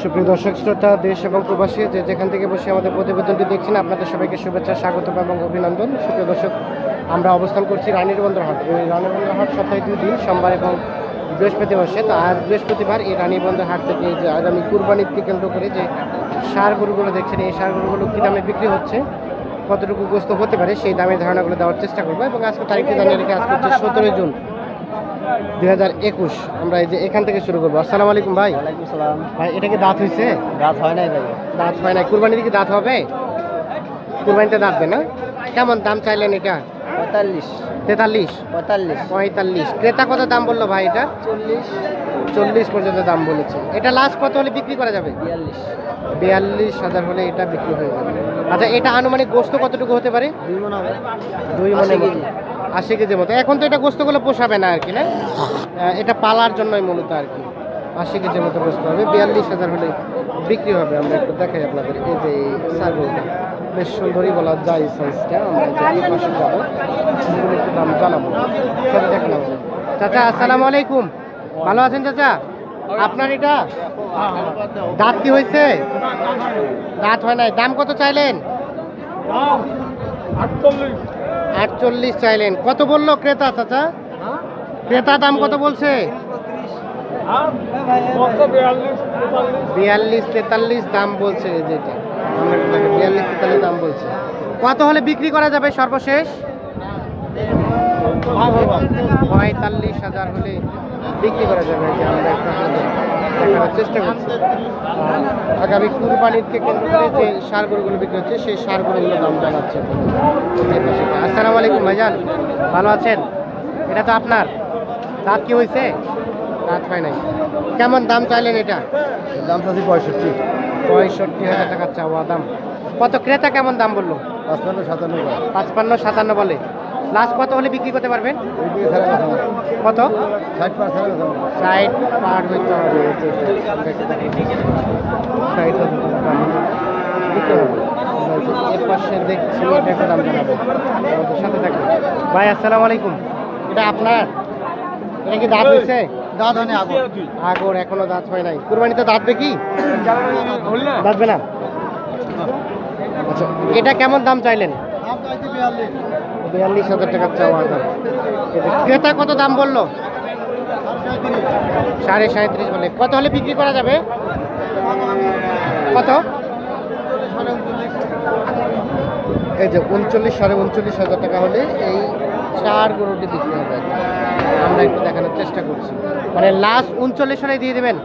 সুপ্রিয় দর্শক, শ্রোতা, দেশ এবং প্রবাসী, যে যেখান থেকে বসে আমাদের প্রতিবেদনটি দেখছেন, আপনাদের সবাইকে শুভেচ্ছা স্বাগত এবং অভিনন্দন। সুপ্রিয় দর্শক, আমরা অবস্থান করছি রানীর বন্দর হাট এই রানীর বন্দর হাট সপ্তাহে দুই দিন, সোমবার এবং বৃহস্পতিবার সে তো আজ বৃহস্পতিবার এই রানীর বন্দর হাট থেকে যে আগামী কুরবানিকে কেন্দ্র করে যে সার গরুগুলো দেখছেন, এই সার গরুগুলো কী দামে বিক্রি হচ্ছে, কতটুকু গ্রস্ত হতে পারে, সেই দামের ধারণাগুলো দেওয়ার চেষ্টা করব। এবং আজকে তারিখটি জানিয়ে রেখে আজকে হচ্ছে সতেরোই জুন। দুই হাজার একুশ। আমরা এই যে এখান থেকে শুরু করব। আসসালামু আলাইকুম ভাই। সালাম। ভাই এটা কি দাঁত হয়েছে দাঁত হয় নাই ভাই। দাঁত হয় না কুরবানিতে কি দাঁত হবে? কুরবানিতে দাঁত দেয় না? কেমন দাম চাইলেন এটা? পঁয়তাল্লিশ। তেতাল্লিশ? পঁয়তাল্লিশ। পঁয়তাল্লিশ। ক্রেতা কত দাম বলল ভাই এটা? চল্লিশ। চল্লিশ পর্যন্ত দাম বলেছে। এটা লাস্ট কত হলে বিক্রি করা যাবে? বিয়াল্লিশ। বিয়াল্লিশ হাজার হলে এটা বিক্রি হয়ে যাবে। আচ্ছা এটা আনুমানিক গোস্ত কতটুকু হতে পারে? দুই মন হবে। দুই মনে। আশি কেজির মতো এখন তো এটা গোস্তগুলো পোষাবে না আর কি না এটা পালার জন্যই মূলত আর কি আশি কেজির মতো গোস্ত হবে। বিয়াল্লিশ হাজার হলে বিক্রি হবে। আমরা একটু দেখাই আপনাদের। এই যে সারগুলোটা বেশ সুন্দরই বলা যায় সাইজটা আমরা পাশে যাব। একটু দাম জানাব। দেখেন আমাদের। চাচা, আসসালামু আলাইকুম। ভালো আছেন চাচা? আপনার এটা দাঁত কি হয়েছে? দাঁত হয় নাই। দাম কত চাইলেন? আটচল্লিশ চাইলেন। কত বলল ক্রেতা চাচা? ক্রেতা দাম কত বলছে? বিয়াল্লিশ তেতাল্লিশ দাম বলছে যেটা বিয়াল্লিশ তেতাল্লিশ দাম বলছে। কত হলে বিক্রি করা যাবে সর্বশেষ? পঁয়তাল্লিশ হাজার হলে বিক্রি করা যাবে। যে আমরা চেষ্টা করছি। আগামী কুরবানিকে কেন্দ্র করে যে সার গরুগুলো বিক্রি হচ্ছে সেই সার গরুগুলোর দাম জানাচ্ছে। আসসালামু আলাইকুম ভাইজান ভালো আছেন? এটা তো আপনার। দাঁত কি হয়েছে? দাঁত হয় নাই। কেমন দাম চাইলেন এটা? দাম চাচ্ছি পঁয়ষট্টি। পঁয়ষট্টি হাজার টাকা চাওয়া দাম। কত ক্রেতা কেমন দাম বলল? পাঁচপান্ন সাতান্ন পাঁচপান্ন সাতান্ন বলে। লাস্ট কত হলে বিক্রি করতে পারবেন কত? ষাট ষাট পার হইতে হবে। এটা। ষাট হাজার টাকা। দাম হবে। এর পাশে দেখছি এটা একটা দাম জানাব। আমাদের সাথে থাকবে ভাই আসসালামু আলাইকুম। এটা আপনার? এটা কি দাঁত হয়েছে? দাঁত হয় আগুন আগর এখনও দাঁত হয় নাই। কুরবানিতে দাঁতবে কি দাঁতবে না? আচ্ছা এটা কেমন দাম চাইলেন? বিয়াল্লিশ। হাজার টাকা চাওয়া দাম। ক্রেতা কত দাম বলল? সাড়ে সাঁত্রিশ বলে। কত হলে বিক্রি করা যাবে? কত? এই যে উনচল্লিশ সাড়ে উনচল্লিশ হাজার টাকা হলে এই চার গরুটি বিক্রি হবে। আমরা একটু দেখানোর চেষ্টা করছি। মানে লাস্ট উনচল্লিশ হলে দিয়ে দেবেন?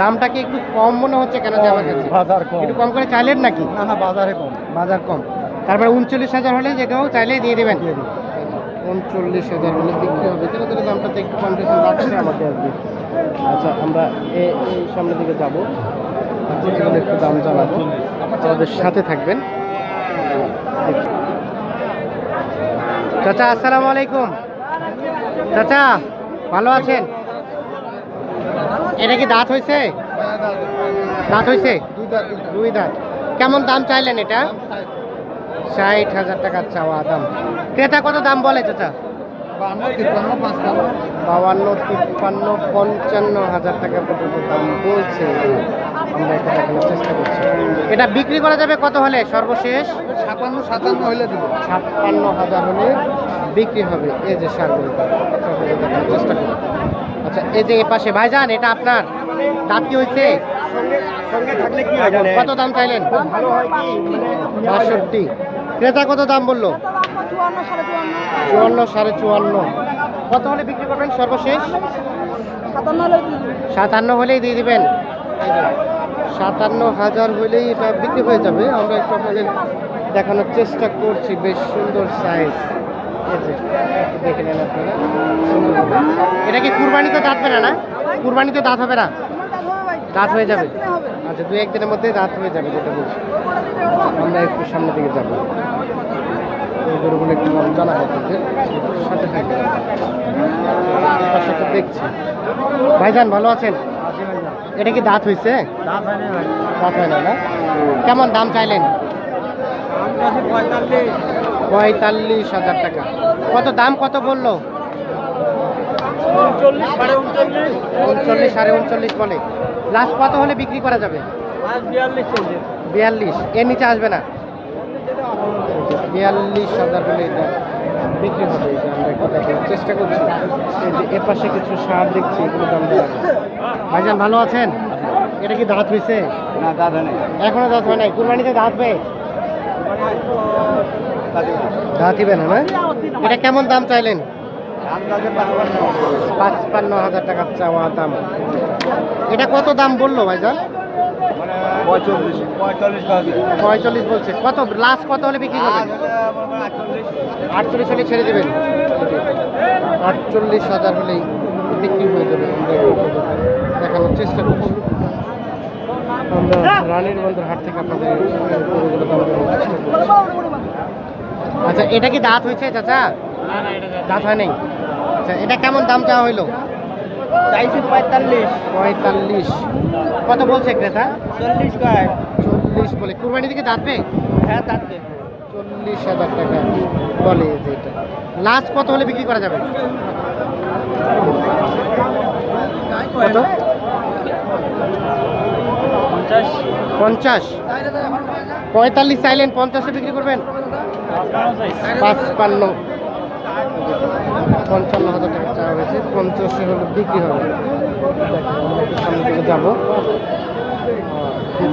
দামটা কি একটু কম মনে হচ্ছে কেন যে আমার কাছে? বাজার কম। একটু কম করে চাইলেন নাকি? না না বাজারে কম। বাজার কম। তারপরে উনচল্লিশ হাজার হলে যেটাও চাইলেই দিয়ে দেবেন। উনচল্লিশ হাজার হলে বিক্রি হবে। তাহলে তাহলে দামটাতে একটু কম্পিটিশন বাড়ছে আমাকে আর কি। আচ্ছা আমরা এই সামনের দিকে যাব। একটু দাম আমাদের সাথে থাকবেন। চাচা, আসসালামু আলাইকুম। চাচা, ভালো আছেন? এটা কি দাঁত হয়েছে? দাঁত হয়েছে? দুই দাঁত। কেমন দাম চাইলেন এটা? ষাট হাজার টাকার চাওয়া দাম। ক্রেতা কত দাম বলে, চাচা? বাবান্ন তিপ্পান্ন, পঞ্চান্ন হাজার টাকা পর্যন্ত দাম বলছে। আমরা এটা দেখানোর চেষ্টা করছি। এটা বিক্রি করা যাবে কত হলে সর্বশেষ? ছাপান্ন সাতান্ন হইলে দেবো। ছাপ্পান্ন হাজার হলে বিক্রি হবে এই যে সারগুলো। দেখানোর চেষ্টা করি আচ্ছা এই যে এ পাশে ভাইজান এটা আপনার? দাম কি হয়েছে? সঙ্গে থাকলে কি কত দাম চাইলেন? ভালো হয় বাষট্টি। ক্রেতা কত দাম বলল? চুয়ান্ন সাড়ে চুয়ান্ন। কত হলে বিক্রি করবেন সর্বশেষ? সাতান্ন হলেই দিয়ে দিবেন। সাতান্ন হাজার হলেই এটা বিক্রি হয়ে যাবে। আমরা একটু আপনাদের দেখানোর চেষ্টা করছি, বেশ সুন্দর সাইজ দেখে নেন আপনারা। এটা কি কুরবানিতে দাঁত হবে না কুরবানিতে দাঁত হবে না? দাঁত হয়ে যাবে। আচ্ছা দু একদিনের মধ্যে দাঁত হয়ে যাবে, যেটা বলছি। আমরা একটু সামনের দিকে যাব। গরুগুলো একটু জানা সাথে দেখছি। ভাইজান ভালো আছেন? এটা কি দাঁত হয়েছে? দাঁত হয় না না? কেমন দাম চাইলেন? পঁয়তাল্লিশ হাজার টাকা। কত দাম কত বলল? উনচল্লিশ সাড়ে উনচল্লিশ বলে। লাস্ট কত হলে বিক্রি করা যাবে? বিয়াল্লিশ। এর নিচে আসবে না? বিয়াল্লিশ হাজার হলে এটা বিক্রি হবে। যে আমরা একটু দেখার চেষ্টা করছি। এই যে এ পাশে কিছু সার দেখছি এগুলো দাম দেওয়া ভাইজান ভালো আছেন? এটা কি দাঁত হয়েছে? না দাদা নেই। এখনও দাঁত হয় নাই। কুরবানিতে দাঁত পেয়ে দাঁত দিবে না না? এটা কেমন দাম চাইলেন? পাঁচপান্ন হাজার টাকা চাওয়া দাম। এটা কত দাম বলল ভাইজান? পঁয়তাল্লিশ। বলছে। কত? লাস্ট কত হলে বিক্রি করবেন? আটচল্লিশ। হলে ছেড়ে দেবেন। আটচল্লিশ হাজার হলেই বিক্রি হয়ে যাবে। দেখানোর চেষ্টা করছি। আমরা রানীর বন্দর হাট থেকে আপনাদের চেষ্টা করছি আচ্ছা এটা কি দাঁত হয়েছে চাচা? দাঁত হয় নাই? আচ্ছা এটা কেমন দাম চাওয়া হইল? চাইছি পঁয়তাল্লিশ। পঁয়তাল্লিশ। কত বলছে ক্রেতা? চল্লিশ গায়ে। চল্লিশ বলে। কুরবানি দিকে দাঁত পেয়ে হ্যাঁ তাতে চল্লিশ হাজার টাকা বলে এটা। লাস্ট কত হলে বিক্রি করা যাবে? কত? পঞ্চাশ। পঁয়তাল্লিশ চাইলেন পঞ্চাশে বিক্রি করবেন? পাঁচপান্ন। পঞ্চান্ন হাজার টাকা চাওয়া হয়েছে। পঞ্চাশে হলে বিক্রি হবে। সামনে দিকে যাব।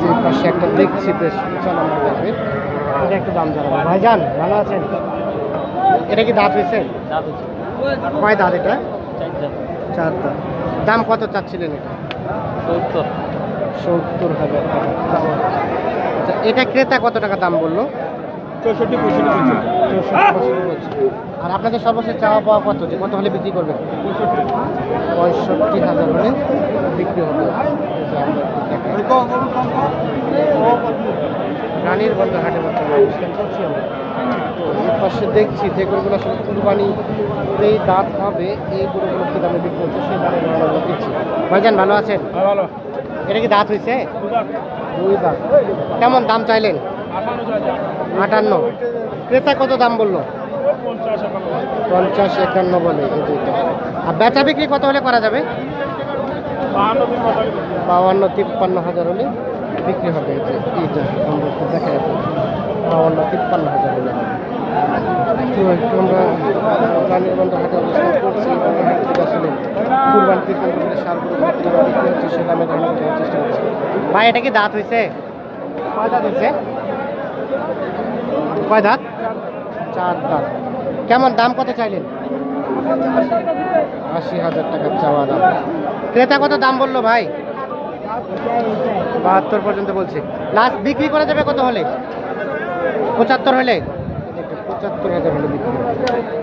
যে পাশে একটা দেখছি বেশ চলা লাগবে এটা একটু দাম জানাব। ভাইজান ভালো আছেন? এটা কি দাঁত হয়েছে? কয় দাঁত এটা? চার দাঁত। দাম কত চাচ্ছিলেন এটা? সত্তর। সত্তর হাজার টাকা। আচ্ছা এটা ক্রেতা কত টাকা দাম বলল? চৌষট্টি পঁয়ষট্টি। আর আপনাদের সর্বশেষ চাওয়া পাওয়া কত? যে কত হলে বিক্রি করবেন? পঁয়ষট্টি হাজার হলে বিক্রি হবে। রানীর বন্ধ হাটে বর্তমানে অবস্থান করছি আমরা। তো এর পাশে দেখছি যে গরুগুলো আসলে কুরবানি এই দাঁত হবে। এই গরুগুলো কি দামে বিক্রি হচ্ছে? সেই দামে আমরা দিচ্ছি। ভাইজান ভালো আছেন? ভালো এটা কি দাঁত হয়েছে? দুই দাঁত। কেমন দাম চাইলেন? আটান্ন। ক্রেতা কত দাম বলল? পঞ্চাশ একান্ন বলে। আর বেচা বিক্রি কত হলে করা যাবে? বাউান্ন, তিপ্পান্ন হাজার হলে বিক্রি হবে দেখা বাউান্ন, তিপ্পান্ন হাজার হলে। ভাই, এটা কি দাঁত হয়েছে দাঁত হয়েছে কয় দাঁত? চার দাঁত। কেমন দাম কত চাইলেন? আশি হাজার টাকা চাওয়া দাম। ক্রেতা কত দাম বলল ভাই? বাহাত্তর পর্যন্ত বলছে। লাস্ট বিক্রি করা যাবে কত হলে? পঁচাত্তর হলে? পঁচাত্তর হাজার হলে বিক্রি